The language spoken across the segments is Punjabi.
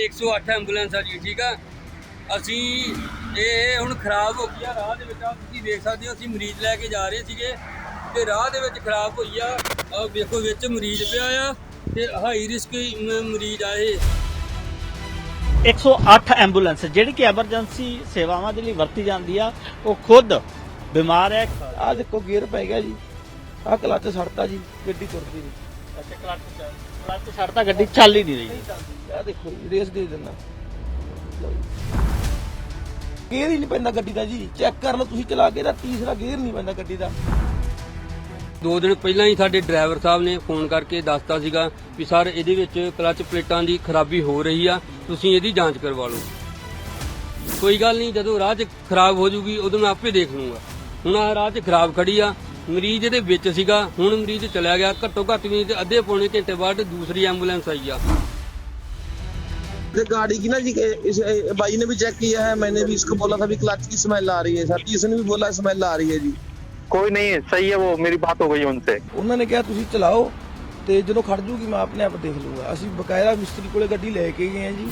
ਇਹ 108 ਐਂਬੂਲੈਂਸ ਆ ਜੀ ਠੀਕ ਆ? ਅਸੀਂ ਇਹ ਹੁਣ ਖਰਾਬ ਹੋ ਗਈ ਆ ਰਾਹ ਦੇ ਵਿੱਚ ਆ ਤੁਸੀਂ ਦੇਖ ਸਕਦੇ ਹੋ ਅਸੀਂ ਮਰੀਜ਼ ਲੈ ਕੇ ਜਾ ਰਹੇ ਸੀਗੇ ਤੇ ਰਾਹ ਦੇ ਵਿੱਚ ਖਰਾਬ ਹੋਈ ਆ। ਆਹ ਵੇਖੋ ਵਿੱਚ ਮਰੀਜ਼ ਪਿਆ ਆ ਤੇ ਹਾਈ ਰਿਸਕ ਮਰੀਜ਼ ਆ ਇਹ। 108 ਐਂਬੂਲੈਂਸ ਜਿਹੜੀ ਕਿ ਐਮਰਜੈਂਸੀ ਸੇਵਾਵਾਂ ਦੇ ਲਈ ਵਰਤੀ ਜਾਂਦੀ ਆ ਉਹ ਖੁਦ ਬਿਮਾਰ ਹੈ। ਆ ਦੇਖੋ ਗੇਅਰ ਪੈ ਗਿਆ ਜੀ। ਆ ਕਲੱਚ ਸੜਤਾ ਜੀ ਗੱਡੀ ਤੁਰਦੀ ਨਹੀਂ ਅੱਛਾ ਕਲੱਚ ਕਲੱਚ ਛੱਡਤਾ ਗੱਡੀ ਚੱਲ ਹੀ ਨਹੀਂ ਰਹੀ। ਆ ਦੇਖੋ ਜੀ ਰੇਸ ਦੇ ਦਿੰਦਾ। ਗੇਅਰ ਹੀ ਨਹੀਂ ਪੈਂਦਾ ਗੱਡੀ ਦਾ ਜੀ। ਚੈੱਕ ਕਰ ਲਓ ਤੁਸੀਂ ਚਲਾ ਕੇ ਦਾ ਤੀਸਰਾ ਗੇਅਰ ਨਹੀਂ ਪੈਂਦਾ ਗੱਡੀ ਦਾ। ਦੋ ਦਿਨ ਪਹਿਲਾਂ ਹੀ ਸਾਡੇ ਡਰਾਈਵਰ ਸਾਹਿਬ ਨੇ ਫੋਨ ਕਰਕੇ ਦੱਸਤਾ ਸੀਗਾ ਵੀ ਸਰ ਇਹਦੇ ਵਿੱਚ ਕਲਚ ਪਲੇਟਾਂ ਦੀ ਖਰਾਬੀ ਹੋ ਰਹੀ ਆ ਤੁਸੀਂ ਇਹਦੀ ਜਾਂਚ ਕਰਵਾ ਲਓ। ਕੋਈ ਗੱਲ ਨਹੀਂ ਜਦੋਂ ਰਾਹ 'ਚ ਖਰਾਬ ਹੋ ਜੂਗੀ ਉਦੋਂ ਮੈਂ ਆਪੇ ਦੇਖ ਲੂੰਗਾ ਹੁਣ ਆਹ ਰਾਹ 'ਚ ਖਰਾਬ ਖੜੀ ਆ ਮਰੀਜ਼ ਇਹਦੇ ਵਿੱਚ ਸੀਗਾ ਹੁਣ ਮਰੀਜ਼ ਚਲਾ ਗਿਆ ਘੱਟੋ ਘੱਟ ਵੀ ਤੇ ਅੱਧੇ ਪੌਣੇ ਘੰਟੇ ਬਾਅਦ ਦੂਸਰੀ ਐਂਬੂਲੈਂਸ ਆਈ ਆ ये गाड़ी की ना जी के इस ए, भाई ने भी चेक किया है मैंने भी इसको बोला था भी क्लच की स्मेल आ रही है साथी इसने भी बोला स्मेल आ रही है जी कोई नहीं है सही है वो मेरी बात हो गई उनसे ਉਹਨਾਂ ਨੇ ਕਿਹਾ ਤੁਸੀਂ ਚਲਾਓ ਤੇ ਜਦੋਂ ਖੜ ਜੂਗੀ ਮੈਂ ਆਪਣੇ ਆਪ ਦੇਖ ਲੂੰਗਾ ਅਸੀਂ ਬਕਾਇਦਾ ਮਿਸਤਰੀ ਕੋਲੇ ਗੱਡੀ ਲੈ ਕੇ ਗਏ ਆ ਜੀ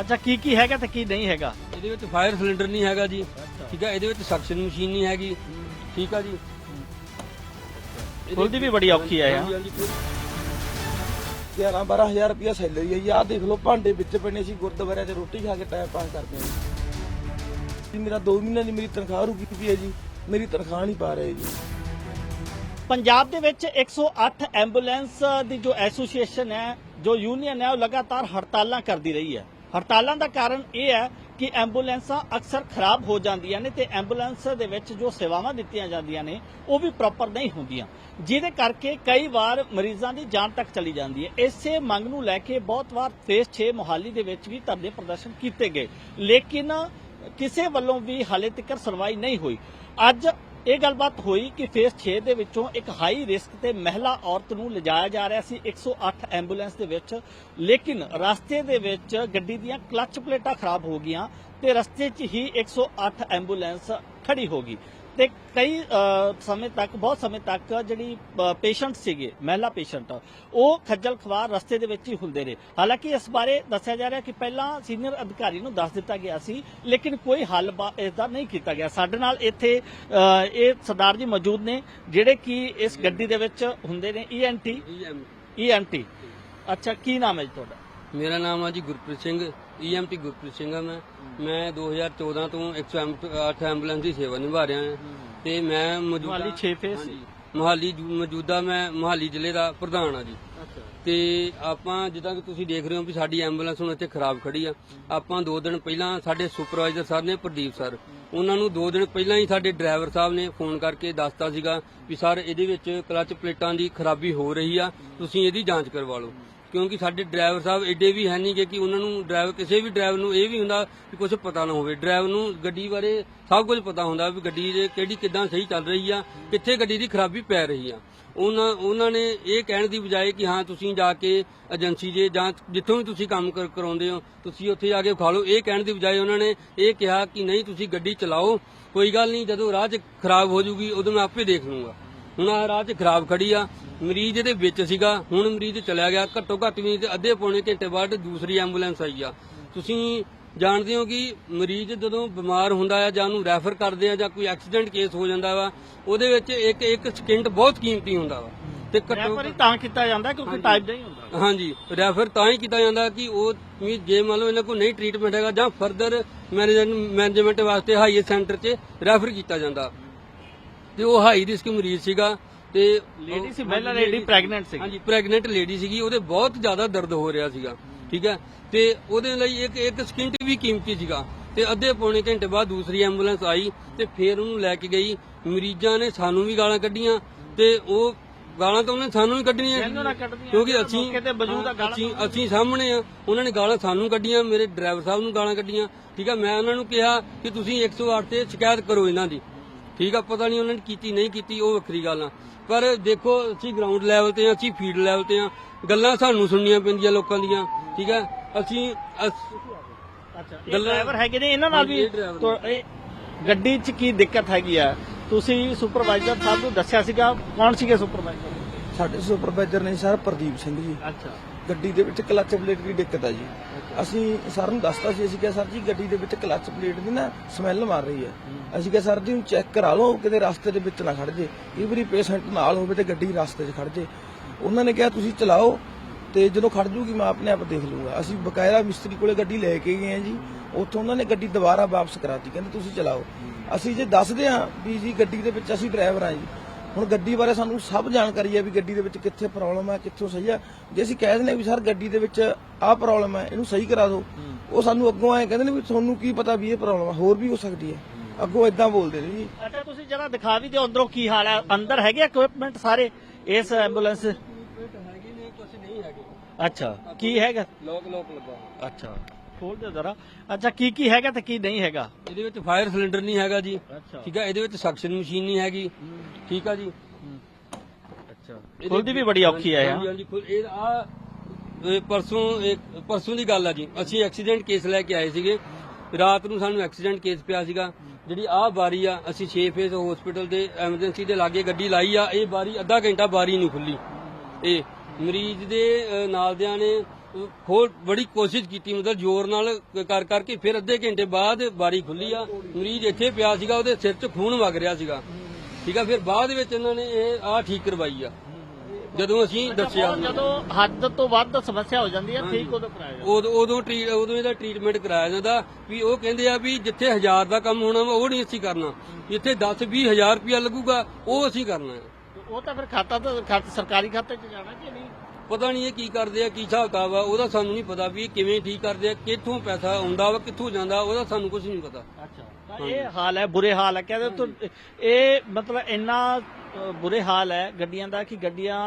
ਅੱਛਾ ਕੀ ਕੀ ਹੈਗਾ ਤੇ ਕੀ ਨਹੀਂ ਹੈਗਾ ਇਹਦੇ ਵਿੱਚ ਫਾਇਰ ਸਿਲੰਡਰ ਨਹੀਂ ਹੈਗਾ ਜੀ ਠੀਕ ਆ ਇਹਦੇ ਵਿੱਚ ਸਕਸ਼ਨ ਮਸ਼ੀਨ ਨਹੀਂ ਹੈਗੀ ਠੀਕ ਆ ਜੀ। ਖੁੱਲਦੀ ਵੀ ਬੜੀ ਔਖੀ ਹਾਂਜੀ, ਯਾਰ। ਹਾਂਜੀ, 11 12000 ਰੁਪਇਆ ਸੈਲਰੀ ਹੈ ਜੀ। ਆਹ ਦੇਖ ਲਓ ਭਾਂਡੇ ਵਿੱਚ ਪਏ ਸੀ ਗੁਰਦੁਆਰਿਆਂ 'ਚ ਰੋਟੀ ਖਾ ਕੇ ਟਾਈਮ ਪਾਸ ਕਰਦੇ ਆ ਜੀ। ਮੇਰਾ 2 ਮਹੀਨਿਆਂ ਦੀ ਮੇਰੀ ਤਨਖਾਹ ਰੁਕੀ ਪਈ ਹੈ ਜੀ। ਮੇਰੀ ਤਨਖਾਹ ਨਹੀਂ ਪਾ ਰਹੇ ਜੀ। ਪੰਜਾਬ ਦੇ ਵਿੱਚ 108 ਐਂਬੂਲੈਂਸ ਦੀ ਜੋ ਐਸੋਸੀਏਸ਼ਨ ਹੈ ਜੋ ਯੂਨੀਅਨ ਹੈ ਉਹ ਲਗਾਤਾਰ ਹੜਤਾਲਾਂ ਕਰਦੀ ਰਹੀ ਹੈ। ਹੜਤਾਲਾਂ ਦਾ ਕਾਰਨ ਇਹ ਹੈ ਕਿ ਐਂਬੂਲੈਂਸਾਂ ਅਕਸਰ ਖਰਾਬ ਹੋ ਜਾਂਦੀਆਂ ਨੇ ਤੇ ਐਂਬੂਲੈਂਸ ਦੇ ਵਿੱਚ ਜੋ ਸੇਵਾਵਾਂ ਦਿੱਤੀਆਂ ਜਾਂਦੀਆਂ ਨੇ, ਉਹ ਵੀ ਪ੍ਰੋਪਰ ਨਹੀਂ ਹੁੰਦੀਆਂ। ਜਿਹਦੇ ਕਰਕੇ ਕਈ ਵਾਰ ਮਰੀਜ਼ਾਂ ਦੀ ਜਾਨ ਤੱਕ ਚਲੀ ਜਾਂਦੀ ਹੈ। ਇਸੇ ਮੰਗ ਨੂੰ ਲੈ ਕੇ ਬਹੁਤ ਵਾਰ ਫੇਸ 6 ਮੁਹਾਲੀ ਦੇ ਵਿੱਚ ਵੀ ਧਰਨੇ ਪ੍ਰਦਰਸ਼ਨ ਕੀਤੇ ਗਏ। ਲੇਕਿਨ ਕਿਸੇ ਵੱਲੋਂ ਵੀ ਹਾਲੇ ਤੱਕ ਸੁਣਵਾਈ ਨਹੀਂ ਹੋਈ। ਅੱਜ ਇਹ ਗੱਲਬਾਤ ਹੋਈ ਕਿ ਫੇਸ 6 ਦੇ ਵਿੱਚੋਂ ਇੱਕ ਹਾਈ ਰਿਸਕ ਤੇ ਮਹਿਲਾ ਔਰਤ ਨੂੰ ਲਿਜਾਇਆ ਜਾ ਰਿਹਾ ਸੀ 108 ਐਂਬੂਲੈਂਸ ਦੇ ਵਿੱਚ। ਲੇਕਿਨ ਰਸਤੇ ਦੇ ਵਿੱਚ ਗੱਡੀ ਦੀਆਂ ਕਲਚ ਪਲੇਟਾਂ ਖਰਾਬ ਹੋ ਗਈਆਂ ਤੇ ਰਸਤੇ 'ਚ ਹੀ 108 ਐਂਬੂਲੈਂਸ ਖੜੀ ਹੋ ਗਈ। ਤੇ ਕਈ ਸਮੇਂ ਤੱਕ ਬਹੁਤ ਸਮੇਂ ਤੱਕ ਜਿਹੜੀ ਪੇਸ਼ੈਂਟ ਸੀਗੇ ਮਹਿਲਾ ਪੇਸ਼ੈਂਟ ਉਹ ਖੱਜਲ ਖਵਾਰ ਰਸਤੇ ਦੇ ਵਿੱਚ ਹੀ ਹੁੰਦੇ ਨੇ ਹਾਲਾਂਕਿ ਇਸ ਬਾਰੇ ਦੱਸਿਆ ਜਾ ਰਿਹਾ ਕਿ ਪਹਿਲਾਂ ਸੀਨੀਅਰ ਅਧਿਕਾਰੀ ਨੂੰ ਦੱਸ ਦਿੱਤਾ ਗਿਆ ਸੀ ਲੇਕਿਨ ਕੋਈ ਹੱਲ ਇਸ ਦਾ ਨਹੀਂ ਕੀਤਾ ਗਿਆ। ਸਾਡੇ ਨਾਲ ਇੱਥੇ ਇਹ ਸਰਦਾਰ ਜੀ ਮੌਜੂਦ ਨੇ ਜਿਹੜੇ ਕਿ ਇਸ ਗੱਡੀ ਦੇ ਵਿੱਚ ਹੁੰਦੇ ਨੇ E ਈਐਨਟੀ EM ਈਐਨਟੀ ਅੱਛਾ ਕੀ ਨਾਮ ਹੈ ਜੀ ਤੁਹਾਡਾ? ਮੇਰਾ ਨਾਮ ਆ ਜੀ ਗੁਰਪ੍ਰੀਤ ਸਿੰਘ ਈਐਮਟੀ ਗੁਰਪ੍ਰੀਤ ਸਿੰਘ ਆ ਮੈਂ। ਮੈਂ 2014 ਤੋਂ 108 ਐਂਬੂਲੈਂਸ ਦੀ ਸੇਵਾ ਨਿਭਾ ਰਿਹਾ ਹਾਂ। ਤੇ ਮੈਂ ਮੌਜੂਦਾ ਮੁਹਾਲੀ ਛੇ ਫੇਸ ਹਾਂਜੀ, ਮੁਹਾਲੀ ਮੌਜੂਦਾ ਮੈਂ ਮੁਹਾਲੀ ਜ਼ਿਲ੍ਹੇ ਦਾ ਪ੍ਰਧਾਨ ਆ ਜੀ। ਤੇ ਆਪਾਂ ਜਿੱਦਾਂ ਕਿ ਤੁਸੀਂ ਦੇਖ ਰਹੇ ਹੋ ਵੀ ਸਾਡੀ ਐਂਬੂਲੈਂਸ ਹੁਣ ਇੱਥੇ ਖਰਾਬ ਖੜੀ ਆ। ਆਪਾਂ 2 ਦਿਨ ਪਹਿਲਾਂ ਸਾਡੇ ਸੁਪਰਵਾਈਜ਼ਰ ਸਰ ਨੇ ਪ੍ਰਦੀਪ ਸਰ। ਉਹਨਾਂ ਨੂੰ 2 ਦਿਨ ਪਹਿਲਾਂ ਹੀ ਸਾਡੇ ਡਰਾਈਵਰ ਸਾਹਿਬ ਨੇ ਫੋਨ ਕਰਕੇ ਦੱਸਤਾ ਸੀਗਾ ਵੀ ਸਰ ਇਹਦੇ ਵਿੱਚ ਕਲਚ ਪਲੇਟਾਂ ਦੀ ਖਰਾਬੀ ਹੋ ਰਹੀ ਆ। ਤੁਸੀਂ ਇਹਦੀ ਜਾਂਚ ਕਰਵਾ ਲਓ। ਕਿਉਂਕਿ ਸਾਡੇ ਡਰਾਈਵਰ ਸਾਹਿਬ ਏਡੇ ਵੀ ਹੈ ਨਹੀਂ ਕਿ ਕਿ ਉਹਨਾਂ ਨੂੰ ਡਰਾਈਵਰ, ਕਿਸੇ ਵੀ ਡਰਾਈਵਰ ਨੂੰ ਇਹ ਵੀ ਹੁੰਦਾ ਕਿ ਕੁਝ ਪਤਾ ਨਾ ਹੋਵੇ। ਡਰਾਈਵਰ ਨੂੰ ਗੱਡੀ ਬਾਰੇ ਸਭ ਕੁਝ ਪਤਾ ਹੁੰਦਾ ਵੀ ਗੱਡੀ ਦੇ ਕਿਹੜੀ ਕਿੱਦਾਂ ਸਹੀ ਚੱਲ ਰਹੀ ਆ, ਕਿੱਥੇ ਗੱਡੀ ਦੀ ਖਰਾਬੀ ਪੈ ਰਹੀ ਆ। ਉਹਨਾਂ ਉਹਨਾਂ ਨੇ ਇਹ ਕਹਿਣ ਦੀ ਬਜਾਏ ਕਿ ਹਾਂ, ਤੁਸੀਂ ਜਾ ਕੇ ਏਜੰਸੀ ਜੇ ਜਾਂ ਜਿੱਥੋਂ ਵੀ ਤੁਸੀਂ ਕੰਮ ਕਰਾਉਂਦੇ ਹੋ, ਤੁਸੀਂ ਉੱਥੇ ਜਾ ਕੇ ਖਾ ਲਓ। ਇਹ ਕਹਿਣ ਦੀ ਬਜਾਏ ਉਹਨਾਂ ਨੇ ਇਹ ਕਿਹਾ ਕਿ ਨਹੀਂ, ਤੁਸੀਂ ਗੱਡੀ ਚਲਾਓ। ਕੋਈ ਗੱਲ ਨਹੀਂ, ਜਦੋਂ ਰਾਹ 'ਚ ਖਰਾਬ ਹੋ ਜੂਗੀ, ਉਦੋਂ ਮੈਂ ਆਪੇ ਦੇਖ ਲੂੰਗਾ। ਹੁਣ ਆਹ ਰਾਹ 'ਚ ਖਰਾਬ ਖੜੀ ਆ ਮਰੀਜ਼ ਇਹਦੇ ਵਿੱਚ ਸੀਗਾ ਹੁਣ ਮਰੀਜ਼ ਚਲਾ ਗਿਆ ਘੱਟੋ ਘੱਟ ਵੀ ਤੇ ਅੱਧੇ ਪੌਣੇ ਘੰਟੇ ਬਾਅਦ ਦੂਸਰੀ ਐਂਬੂਲੈਂਸ ਆਈ ਆ। ਤੁਸੀਂ ਜਾਣਦੇ ਹੋ ਕਿ ਮਰੀਜ਼ ਜਦੋਂ ਬਿਮਾਰ ਹੁੰਦਾ ਆ ਜਾਂ ਉਹਨੂੰ ਰੈਫਰ ਕਰਦੇ ਆ ਜਾਂ ਕੋਈ ਐਕਸੀਡੈਂਟ ਕੇਸ ਹੋ ਜਾਂਦਾ ਵਾ ਉਹਦੇ ਵਿੱਚ ਇੱਕ ਇੱਕ ਸਕਿੰਟ ਬਹੁਤ ਕੀਮਤੀ ਹੁੰਦਾ ਵਾ। ਤੇ ਘੱਟੋ ਰੈਫਰ ਤਾਂ ਕੀਤਾ ਜਾਂਦਾ ਕਿਉਂਕਿ ਟਾਈਪ ਨਹੀਂ ਹੁੰਦਾ। ਹਾਂਜੀ ਰੈਫਰ ਤਾਂ ਹੀ ਕੀਤਾ ਜਾਂਦਾ ਕਿ ਉਹ ਵੀ ਜੇ ਮੰਨ ਲਓ ਇਹਨਾਂ ਕੋਲ ਨਹੀਂ ਟ੍ਰੀਟਮੈਂਟ ਹੈਗਾ ਜਾਂ ਫਰਦਰ ਮੈਨੇਜਮੈਂਟ ਵਾਸਤੇ ਹਾਈ ਸੈਂਟਰ 'ਚ ਰੈਫਰ ਕੀਤਾ ਜਾਂਦਾ। ਤੇ ਉਹ ਹਾਈ ਰਿਸਕ ਮਰੀਜ਼ ਸੀਗਾ। ਤੇ ਲੇਡੀ ਸੀ ਪਹਿਲਾਂ ਲੇਡੀ ਪ੍ਰੈਗਨੈਂਟ ਸੀ। ਹਾਂਜੀ ਪ੍ਰੈਗਨੈਂਟ ਲੇਡੀ ਸੀਗੀ ਉਹਦੇ ਬਹੁਤ ਜ਼ਿਆਦਾ ਦਰਦ ਹੋ ਰਿਹਾ ਸੀਗਾ ਠੀਕ ਹੈ? ਤੇ ਉਹਦੇ ਲਈ ਇੱਕ ਇੱਕ ਸਕਿੰਟ ਵੀ ਕੀਮਤੀ ਸੀਗਾ। ਤੇ ਅੱਧੇ ਪੌਣੇ ਘੰਟੇ ਬਾਅਦ ਦੂਸਰੀ ਐਂਬੂਲੈਂਸ ਆਈ ਤੇ ਫੇਰ ਉਹਨੂੰ ਲੈ ਕੇ ਗਈ। ਮਰੀਜ਼ਾਂ ਨੇ ਸਾਨੂੰ ਵੀ ਗਾਲਾਂ ਕੱਢੀਆਂ ਤੇ ਉਹ ਗਾਲਾਂ ਤਾਂ ਉਹਨੇ ਸਾਨੂੰ ਵੀ ਕੱਢਣੀਆਂ ਕਿਉਂਕਿ ਅਸੀਂ ਅਸੀਂ ਅਸੀਂ ਸਾਹਮਣੇ ਆ ਉਹਨਾਂ ਨੇ ਗਾਲਾਂ ਸਾਨੂੰ ਕੱਢੀਆਂ ਮੇਰੇ ਡਰਾਈਵਰ ਸਾਹਿਬ ਨੂੰ ਗਾਲਾਂ ਕੱਢੀਆਂ ਠੀਕ ਆ ਮੈਂ ਉਹਨਾਂ ਨੂੰ ਕਿਹਾ ਕਿ ਤੁਸੀਂ 108 ਤੇ ਸ਼ਿਕਾਇਤ ਕਰੋ ਇਹਨਾਂ ਦੀ। ਠੀਕ ਆ ਪਤਾ ਨਹੀਂ ਉਹਨਾਂ ਨੇ ਕੀਤੀ ਨਹੀਂ ਕੀਤੀ ਉਹ ਵੱਖਰੀ ਗੱਲ ਆ। ਪਰ ਦੇਖੋ ਅਸੀਂ ਗਰਾਊਂਡ ਲੈਵਲ ਤੇ ਆ ਅਸੀਂ ਫੀਲਡ ਲੈਵਲ ਤੇ ਆ। ਗੱਲਾਂ ਸਾਨੂੰ ਸੁਣਨੀਆਂ ਪੈਂਦੀਆਂ ਲੋਕਾਂ ਦੀਆਂ ਠੀਕ ਆ? ਅਸੀਂ ਅੱਛਾ ਡਰਾਈਵਰ ਹੈਗੇ ਨੇ ਇਹਨਾਂ ਨਾਲ ਵੀ? ਗੱਡੀ 'ਚ ਕੀ ਦਿੱਕਤ ਹੈਗੀ ਆ? ਤੁਸੀਂ ਸੁਪਰਵਾਈਜ਼ਰ ਸਾਹਿਬ ਨੂੰ ਦੱਸਿਆ ਸੀਗਾ ਕੌਣ ਸੀਗੇ ਸੁਪਰਵਾਈਜ਼ਰ ਸਾਡੇ ਸੁਪਰਵਾਈਜ਼ਰ ਨੇ ਸਰ ਪ੍ਰਦੀਪ ਸਿੰਘ ਜੀ। ਅੱਛਾ। ਗੱਡੀ ਦੇ ਵਿੱਚ ਕਲੱਚ ਪਲੇਟ ਦੀ ਦਿੱਕਤ ਆ ਜੀ। ਅਸੀਂ ਸਰ ਨੂੰ ਦੱਸਤਾ ਸੀ ਅਸੀਂ ਕਿਹਾ ਸਰ ਜੀ ਗੱਡੀ ਦੇ ਵਿੱਚ ਕਲੱਚ ਪਲੇਟ ਦੀ ਨਾ ਸਮੈਲ ਮਾਰ ਰਹੀ ਹੈ। ਅਸੀਂ ਕਿਹਾ ਸਰ ਜੀ ਨੂੰ ਚੈੱਕ ਕਰਾ ਲਓ ਕਿਤੇ ਰਸਤੇ ਦੇ ਵਿੱਚ ਨਾ ਖੜ ਜੇ। ਕਈ ਵਾਰੀ ਪੇਸ਼ੈਂਟ ਨਾਲ ਹੋਵੇ ਤੇ ਗੱਡੀ ਰਸਤੇ 'ਚ ਖੜ ਜੇ। ਉਹਨਾਂ ਨੇ ਕਿਹਾ ਤੁਸੀਂ ਚਲਾਓ ਤੇ ਜਦੋਂ ਖੜ ਜੂਗੀ ਮੈਂ ਆਪਣੇ ਆਪ ਦੇਖ ਲੂੰਗਾ। ਅਸੀਂ ਬਕਾਇਦਾ ਮਿਸਤਰੀ ਕੋਲੇ ਗੱਡੀ ਲੈ ਕੇ ਗਏ ਆ ਜੀ। ਉੱਥੋਂ ਉਹਨਾਂ ਨੇ ਗੱਡੀ ਦੁਬਾਰਾ ਵਾਪਸ ਕਰਾਤੀ ਕਹਿੰਦੇ ਤੁਸੀਂ ਚਲਾਓ। ਅਸੀਂ ਜੇ ਦੱਸਦੇ ਆ ਵੀ ਜੀ ਗੱਡੀ ਦੇ ਵਿੱਚ ਅਸੀਂ ਡਰਾਈਵਰ ਆ ਜੀ ਹੁਣ ਗੱਡੀ ਬਾਰੇ ਸਾਨੂੰ ਸਭ ਜਾਣਕਾਰੀ ਹੈ ਵੀ ਗੱਡੀ ਦੇ ਵਿੱਚ ਕਿੱਥੇ ਪ੍ਰੋਬਲਮ ਹੈ ਕਿੱਥੋਂ ਸਹੀ ਹੈ। ਜੇ ਅਸੀਂ ਕਹਿ ਦਿੰਦੇ ਵੀ ਸਰ ਗੱਡੀ ਦੇ ਵਿੱਚ ਆਹ ਪ੍ਰੋਬਲਮ ਹੈ ਇਹਨੂੰ ਸਹੀ ਕਰਾ ਦਿਓ। ਉਹ ਸਾਨੂੰ ਅੱਗੋਂ ਆਏ ਕਹਿੰਦੇ ਨੇ ਵੀ ਤੁਹਾਨੂੰ ਕੀ ਪਤਾ ਵੀ ਇਹ ਪ੍ਰੋਬਲਮ ਹੈ ਹੋਰ ਵੀ ਹੋ ਸਕਦੀ ਹੈ। ਅੱਗੋਂ ਇਦਾਂ ਬੋਲਦੇ ਨੇ ਜੀ। ਅੱਛਾ ਤੁਸੀਂ ਜਰਾ ਦਿਖਾ ਵੀ ਦਿਓ ਅੰਦਰੋਂ ਕੀ ਹਾਲ ਹੈ। ਅੰਦਰ ਹੈਗੇ ਇਕਵਿਪਮੈਂਟ ਸਾਰੇ ਇਸ ਐਂਬੂਲੈਂਸ ਹੈਗੇ ਨੇ ਕੁਝ ਨਹੀਂ ਹੈਗੇ। ਅੱਛਾ ਕੀ ਹੈਗਾ? ਲੋਕ ਲੋਕ ਲੱਗਾ। ਅੱਛਾ। ਖੋਲ ਦਿਓ ਜਰਾ। ਅੱਛਾ ਕੀ ਕੀ ਹੈਗਾ ਤੇ ਕੀ ਨਹੀਂ ਹੈਗਾ? ਇਹਦੇ ਵਿੱਚ ਫਾਇਰ ਸਿਲੰਡਰ ਨਹੀਂ ਹੈਗਾ ਜੀ। ਅੱਛਾ। ਠੀਕ ਹੈ ਇਹਦੇ ਵਿੱਚ ਸਕਸ਼ਨ ਮਸ਼ੀਨ ਨਹੀਂ ਹੈਗੀ। ਠੀਕ ਆ ਜੀ। ਅੱਛਾ। ਖੁੱਲਦੀ ਵੀ ਬੜੀ ਔਖੀ ਹੈ ਹਾਂਜੀ ਹਾਂਜੀ ਖੁੱਲ- ਇਹ ਆ ਪਰਸੋਂ ਇੱਕ ਪਰਸੋਂ ਦੀ ਗੱਲ ਆ ਜੀ। ਅਸੀਂ ਐਕਸੀਡੈਂਟ ਕੇਸ ਲੈ ਕੇ ਆਏ ਸੀਗੇ। ਰਾਤ ਨੂੰ ਸਾਨੂੰ ਐਕਸੀਡੈਂਟ ਕੇਸ ਪਿਆ ਸੀਗਾ। ਜਿਹੜੀ ਆਹ ਬਾਰੀ ਆ ਅਸੀਂ 6 ਫੇਜ਼ ਹਸਪੀਟਲ ਦੇ ਐਮਰਜੈਂਸੀ ਦੇ ਲਾਗੇ ਗੱਡੀ ਲਾਈ ਆ। ਇਹ ਬਾਰੀ ਅੱਧਾ ਘੰਟਾ ਬਾਰੀ ਨਹੀਂ ਖੁੱਲੀ। ਇਹ ਮਰੀਜ਼ ਦੇ ਅ, ਨਾਲਦਿਆਂ ਨੇ ਹੋਰ ਬੜੀ ਕੋਸ਼ਿਸ਼ ਕੀਤੀ ਮਤਲਬ ਜ਼ੋਰ ਨਾਲ ਕਰ ਕਰਕੇ ਫਿਰ ਅੱਧੇ ਘੰਟੇ ਬਾਅਦ ਬਾਰੀ ਖੁੱਲੀ ਆ। ਮਰੀਜ਼ ਇੱਥੇ ਪਿਆ ਸੀਗਾ ਉਹਦੇ ਸਿਰ 'ਚ ਖੂਨ ਵਗ ਰਿਹਾ ਸੀਗਾ। ਠੀਕ ਆ ਫਿਰ ਬਾਅਦ ਵਿੱਚ ਇਹਨਾਂ ਨੇ ਇਹ ਆ ਠੀਕ ਕਰਵਾਈ ਆ। ਜਦੋਂ ਅਸੀਂ ਦੱਸਿਆ। ਜਦੋਂ ਹੱਦ ਤੋਂ ਵੱਧ ਸਮੱਸਿਆ ਹੋ ਜਾਂਦੀ ਹੈ ਠੀਕ ਉਦੋਂ ਕਰਾਇਆ ਜਾਂਦਾ। ਉਦੋਂ ਉਦੋਂ ਟਰੀ- ਉਦੋਂ ਇਹਦਾ ਟ੍ਰੀਟਮੈਂਟ ਕਰਾਇਆ ਜਾਂਦਾ ਵੀ ਉਹ ਕਹਿੰਦੇ ਆ ਵੀ ਜਿੱਥੇ 1000 ਦਾ ਕੰਮ ਹੋਣਾ ਉਹ ਨਹੀਂ ਅਸੀਂ ਕਰਨਾ। ਜਿੱਥੇ 10 20 ਹਜ਼ਾਰ ਰੁਪਇਆ ਲੱਗੂਗਾ ਉਹ ਅਸੀਂ ਕਰਨਾ। ਹੈ ਉਹ ਤਾਂ ਫਿਰ ਖਾਤਾ ਤਾਂ ਸਰਕਾਰੀ ਖਾਤੇ 'ਚ ਜਾਣਾ ਕਿ ਨਹੀਂ? ਪਤਾ ਨਹੀਂ ਇਹ ਕੀ ਕਰਦੇ ਆ ਕੀ ਹਿਸਾਬ ਕਿਤਾਬ ਆ ਉਹਦਾ ਸਾਨੂੰ ਨਹੀਂ ਪਤਾ ਵੀ ਇਹ ਕਿਵੇਂ ਠੀਕ ਕਰਦੇ ਆ ਕਿੱਥੋਂ ਪੈਸਾ ਆਉਂਦਾ ਵਾ ਕਿੱਥੋਂ ਜਾਂਦਾ ਉਹਦਾ ਸਾਨੂੰ ਕੁਝ ਨਹੀਂ ਪਤਾ। ਅੱਛਾ। ਤਾਂ ਇਹ ਹਾਲ ਹੈ ਬੁਰੇ ਹਾਲ ਹੈ ਕਹਿੰਦੇ ਤੋਂ ਇਹ ਮਤਲਬ ਇੰਨਾ ਅ, ਬੁਰੇ ਹਾਲ ਹੈ ਗੱਡੀਆਂ ਦਾ ਕਿ ਗੱਡੀਆਂ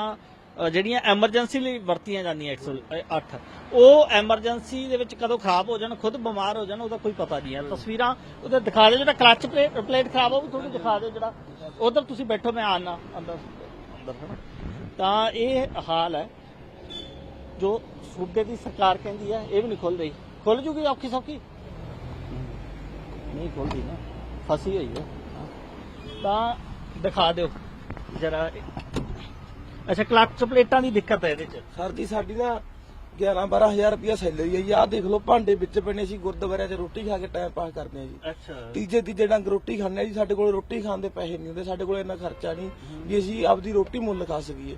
ਅ, ਜਿਹੜੀਆਂ ਐਮਰਜੈਂਸੀ ਲਈ ਵਰਤੀਆਂ ਜਾਂਦੀਆਂ 108 ਉਹ ਐਮਰਜੈਂਸੀ ਦੇ ਵਿੱਚ ਕਦੋਂ ਖਰਾਬ ਹੋ ਜਾਣ ਖੁਦ ਬਿਮਾਰ ਹੋ ਜਾਣ ਉਹਦਾ ਕੋਈ ਪਤਾ ਨਹੀਂ ਹੈ। ਤਸਵੀਰਾਂ ਉਹਦੇ ਦਿਖਾ ਦਿਓ ਜਿਹੜਾ ਕਲਚ ਪਲੇਟ ਖਰਾਬ ਹੋ ਵੀ ਥੋੜੀ ਦਿਖਾ ਦਿਓ ਜਿਹੜਾ। ਉਧਰ ਤੁਸੀਂ ਬੈਠੋ ਮੈਂ ਆਣਾ ਅੰਦਰ ਅੰਦਰ ਹੈ ਨਾ ਤਾਂ ਇਹ ਹਾਲ ਹੈ। ਜੋ ਸੂਬੇ ਦੀ ਸਰਕਾਰ ਕਹਿੰਦੀ ਹੈ ਇਹ ਵੀ ਨਹੀਂ ਖੁੱਲ ਰਹੀ ਖੁੱਲ ਜੂਗੀ ਔਖੀ ਸੌਖੀ? ਨਹੀਂ ਖੁੱਲਦੀ ਨਾ। ਫਸੀ ਹੋਈ ਹੈ ਤਾਂ ਦਿਖਾ ਦਿਓ। ਜਰਾ ਅੱਛਾ ਕਲਚ ਪਲੇਟਾਂ ਦੀ ਦਿੱਕਤ ਹੈ ਇਹਦੇ ਚ। ਸਰ ਜੀ ਸਾਡੀ ਨਾ 11 12000 ਰੁਪਇਆ ਸੈਲਰੀ ਹੈ ਜੀ। ਆਹ ਦੇਖ ਲਓ ਭਾਂਡੇ ਵਿੱਚ ਪੈਣੇ ਸੀ ਗੁਰਦੁਆਰਿਆਂ 'ਚ ਰੋਟੀ ਖਾ ਕੇ ਟਾਈਮ ਪਾਸ ਕਰਦੇ ਆ ਜੀ। ਅੱਛਾ। ਤੀਜੇ ਤੀਜੇ ਡੰਗ ਰੋਟੀ ਖਾਂਦੇ ਆ ਜੀ। ਸਾਡੇ ਕੋਲ ਰੋਟੀ ਖਾਣ ਦੇ ਪੈਸੇ ਨਹੀਂ ਹੁੰਦੇ ਸਾਡੇ ਕੋਲ ਇੰਨਾ ਖਰਚਾ ਨਹੀਂ ਵੀ ਅਸੀਂ ਆਪਦੀ ਰੋਟੀ ਮੁੱਲ ਖਾ ਸਕੀਏ।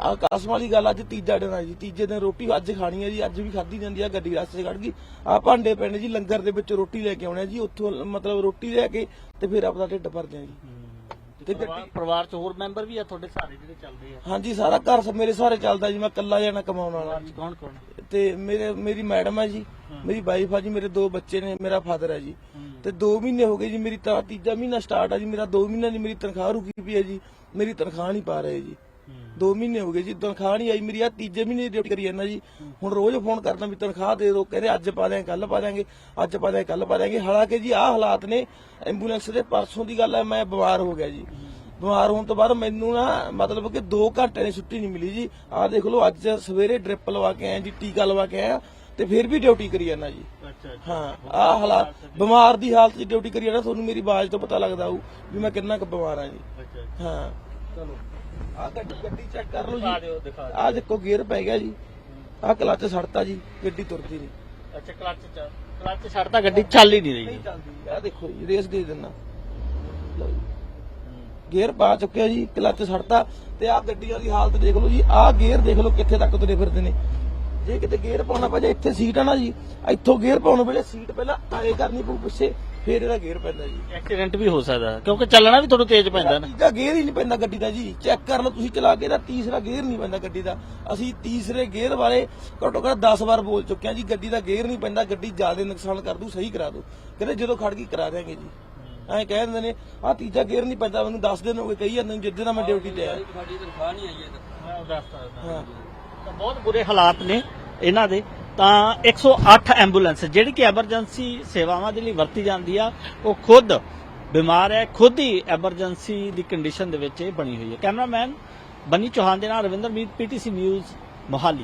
ਆਹ ਕਾਸਮ ਵਾਲੀ ਗੱਲ ਅੱਜ ਤੀਜਾ ਦਿਨ ਆ ਜੀ। ਤੀਜੇ ਦਿਨ ਰੋਟੀ ਅੱਜ ਖਾਣੀ ਹੈ ਜੀ ਅੱਜ ਵੀ ਖਾਧੀ ਜਾਂਦੀ ਆ ਗੱਡੀ ਰਸਤੇ ਖੜ ਗਈ। ਆਹ ਭਾਂਡੇ ਪੈਣੇ ਜੀ ਲੰਗਰ ਦੇ ਵਿੱਚ ਰੋਟੀ ਲੈ ਕੇ ਆਉਣੇ ਆ ਜੀ ਉੱਥੋਂ ਮਤਲਬ ਰੋਟੀ ਲੈ ਕੇ ਤੇ ਫਿਰ ਆਪਦਾ ਢਿੱਡ ਭਰਦੇ ਆ ਜੀ। ਤੇ ਪਰਿਵਾਰ- ਗੱਡੀ ਪਰਿਵਾਰ ਚ ਹੋਰ ਮੈਂਬਰ ਵੀ ਆ ਤੁਹਾਡੇ ਸਾਰੇ ਜਿਹੜੇ ਚੱਲਦੇ ਆ? ਹਾਂਜੀ ਸਾਰਾ ਘਰ ਸ- ਮੇਰੇ ਸਾਰੇ ਚੱਲਦਾ ਜੀ ਮੈਂ ਇਕੱਲਾ ਜਾਣਾ ਕਮਾਉਣ ਵਾਲਾ। ਜੀ ਕੌਣ ਕੌਣ? ਤੇ ਮੇਰੇ ਮੇਰੀ ਮੈਡਮ ਹੈ ਜੀ ਮੇਰੀ ਵਾਈਫ ਆ ਜੀ ਮੇਰੇ ਦੋ ਬੱਚੇ ਨੇ ਮੇਰਾ ਫਾਦਰ ਹੈ ਜੀ। ਤੇ 2 ਮਹੀਨੇ ਹੋ ਗਏ ਜੀ ਮੇਰੀ ਤਾਂ ਤੀਜਾ ਮਹੀਨਾ ਸਟਾਰਟ ਆ ਜੀ ਮੇਰਾ 2 ਮਹੀਨਿਆਂ ਦੀ ਮੇਰੀ ਤਨਖਾਹ ਰੁਕੀ ਪਈ ਹੈ ਜੀ ਮੇਰੀ ਤਨਖਾਹ ਨਹੀਂ ਪਾ ਰਹੇ ਜੀ। 2 ਮਹੀਨੇ ਹੋ ਗਏ ਜੀ ਤਨਖਾਹ ਨਹੀਂ ਆਈ ਮੇਰੀ ਆ ਤੀਜੇ ਮਹੀਨੇ ਦੀ ਡਿਊਟੀ ਕਰੀ ਜਾਂਦਾ ਜੀ। ਹੁਣ ਰੋਜ਼ ਫੋਨ ਕਰਦਾ ਵੀ ਤਨਖਾਹ ਦੇ ਦਿਓ ਕਹਿੰਦੇ ਅੱਜ ਪਾ ਦਿਆਂਗੇ ਕੱਲ ਪਾ ਦਿਆਂਗੇ ਅੱਜ ਪਾ ਦਿਆਂਗੇ ਕੱਲ ਪਾ ਦਿਆਂਗੇ। ਹਾਲਾਂਕਿ ਜੀ ਆਹ ਹਾਲਾਤ ਨੇ ਐਂਬੂਲੈਂਸ ਦੇ ਪਰਸੋਂ ਦੀ ਗੱਲ ਹੈ ਮੈਂ ਬਿਮਾਰ ਹੋ ਗਿਆ ਜੀ। ਬਿਮਾਰ ਹੋਣ ਤੋਂ ਬਾਅਦ ਮੈਨੂੰ ਨਾ ਮਤਲਬ ਕਿ 2 ਘੰਟੇ ਦੀ ਛੁੱਟੀ ਨਹੀਂ ਮਿਲੀ ਜੀ। ਆਹ ਦੇਖ ਲਓ ਅੱਜ ਸਵੇਰੇ ਡ੍ਰਿਪ ਲਵਾ ਕੇ ਆਇਆ ਜੀ ਟੀਕਾ ਲਵਾ ਕੇ ਆਇਆ ਤੇ ਫਿਰ ਵੀ ਡਿਊਟੀ ਕਰੀ ਜਾਂਦਾ ਜੀ। ਅੱਛਾ ਹਾਂ ਆਹ ਹਾਲਾਤ ਬਿਮਾਰ ਦੀ ਹਾਲਤ 'ਚ ਡਿਊਟੀ ਕਰੀ ਜਾਂਦਾ ਤੁਹਾਨੂੰ ਮੇਰੀ ਆਵਾਜ਼ ਤੋਂ ਪਤਾ ਲੱਗਦਾ ਹੋਊ ਵੀ ਮੈਂ ਕਿੰਨਾ ਕੁ ਬਿਮਾਰ ਹਾਂ ਜੀ। ਅੱਛਾ। ਹਾਂ। ਚਲੋ। ਆਹ ਗੱਡੀ ਗੱਡੀ ਚੈੱਕ ਕਰ ਲਓ ਦਿਖਾ ਜੀ ਦਿਓ ਦਿਖਾ ਆਹ ਦੇਖੋ ਗੇਅਰ ਪੈ ਗਿਆ ਜੀ। ਆਹ ਕਲੱਚ ਸੜਤਾ ਜੀ ਗੱਡੀ ਤੁਰਦੀ ਨਹੀਂ ਅੱਛਾ ਕਲਚ ਚ ਕਲਚ ਛੱਡਦਾ ਗੱਡੀ ਚੱਲ ਹੀ ਨਹੀਂ ਰਹੀ। ਨਹੀਂ ਚੱਲਦੀ। ਆਹ ਦੇਖੋ ਜੀ ਰੇਸ ਦੇ ਦਿੰਨਾ ਲਓ ਜੀ। ਗੇਅਰ ਪਾ ਚੁੱਕਿਆ ਜੀ ਕਲੱਚ ਸੜਤਾ ਤੇ ਆਹ ਗੱਡੀਆਂ ਦੀ ਹਾਲਤ ਦੇਖ ਲਓ ਜੀ। ਆਹ ਗੇਅਰ ਦੇਖ ਲਓ ਕਿੱਥੇ ਤੱਕ ਤੁਰੇ ਫਿਰਦੇ ਨੇ। ਜੇ ਕਿਤੇ ਗੇਅਰ ਪਾਉਣਾ ਪੈ ਜਾਏ ਇੱਥੇ ਸੀਟ ਆ ਨਾ ਜੀ। ਇੱਥੋਂ ਗੇਅਰ ਪਾਉਣ ਵੇਲੇ ਸੀਟ ਪਹਿਲਾਂ ਆਏ ਕਰਨੀ ਪਊ ਪਿੱਛੇ। ਫਿਰ ਇਹਦਾ ਗੇਅਰ ਪੈਂਦਾ ਜੀ। ਐਕਸੀਡੈਂਟ ਵੀ ਹੋ ਸਕਦਾ ਕਿਉਂਕਿ ਚੱਲਣਾ ਵੀ ਤੁਹਾਨੂੰ ਤੇਜ਼ ਪੈਂਦਾ ਨਾ। ਤੀਜਾ ਗੇਅਰ ਹੀ ਨਹੀਂ ਪੈਂਦਾ ਗੱਡੀ ਦਾ ਜੀ। ਚੈੱਕ ਕਰ ਲਓ ਤੁਸੀਂ ਚਲਾ ਕੇ ਦਾ ਤੀਸਰਾ ਗੇਅਰ ਨਹੀਂ ਪੈਂਦਾ ਗੱਡੀ ਦਾ। ਅਸੀਂ ਤੀਸਰੇ ਗੇਅਰ ਵਾਲੇ ਘੱਟੋ ਘੱਟ 10 ਵਾਰ ਬੋਲ ਚੁੱਕੇ ਹਾਂ ਜੀ ਗੱਡੀ ਦਾ ਗੇਅਰ ਨਹੀਂ ਪੈਂਦਾ ਗੱਡੀ ਜ਼ਿਆਦਾ ਨੁਕਸਾਨ ਕਰ ਦੂ ਸਹੀ ਕਰਾ ਦੂ ਕਹਿੰਦੇ ਜਦੋਂ ਖੜ ਗਈ ਕਰਾ ਦਿਆਂਗੇ ਜੀ। ਐਂ ਕਹਿ ਦਿੰਦੇ ਨੇ ਆਹ ਤੀਜਾ ਗੇਅਰ ਨਹੀਂ ਪੈਂਦਾ ਮੈਨੂੰ 10 ਦਿਨ ਹੋ ਗਏ ਕਹੀ ਜਾਂਦੇ ਨੇ ਜਿੱਦਾਂ ਦਾ ਮੈਂ ਡਿਊਟੀ ਤੇ ਆਇਆ। ਸਾਡੀ ਤਨਖਾਹ ਨਹੀਂ ਆਈ ਹੈ ਮੈਂ ਉਹ ਦੱਸ ਸਕਦਾ ਹਾਂ ਤਾਂ ਬਹੁਤ ਬੁਰੇ ਹਾਲਾਤ ਨੇ ਇਹਨਾਂ ਦੇ। ਤਾਂ 108 ਐਂਬੂਲੈਂਸ, ਜਿਹੜੀ ਕਿ ਐਮਰਜੈਂਸੀ ਸੇਵਾਵਾਂ ਦੇ ਲਈ ਵਰਤੀ ਜਾਂਦੀ ਆ, ਉਹ ਖੁਦ ਬਿਮਾਰ ਹੈ, ਖੁਦ ਹੀ ਐਮਰਜੈਂਸੀ ਦੀ ਕੰਡੀਸ਼ਨ ਦੇ ਵਿੱਚ ਇਹ ਬਣੀ ਹੋਈ ਹੈ। ਕੈਮਰਾਮੈਨ ਬਨੀ ਚੌਹਾਨ ਦੇ ਨਾਲ ਰਵਿੰਦਰ ਮੀਤ ਪੀਟੀਸੀ ਨਿਊਜ਼, ਮੋਹਾਲੀ।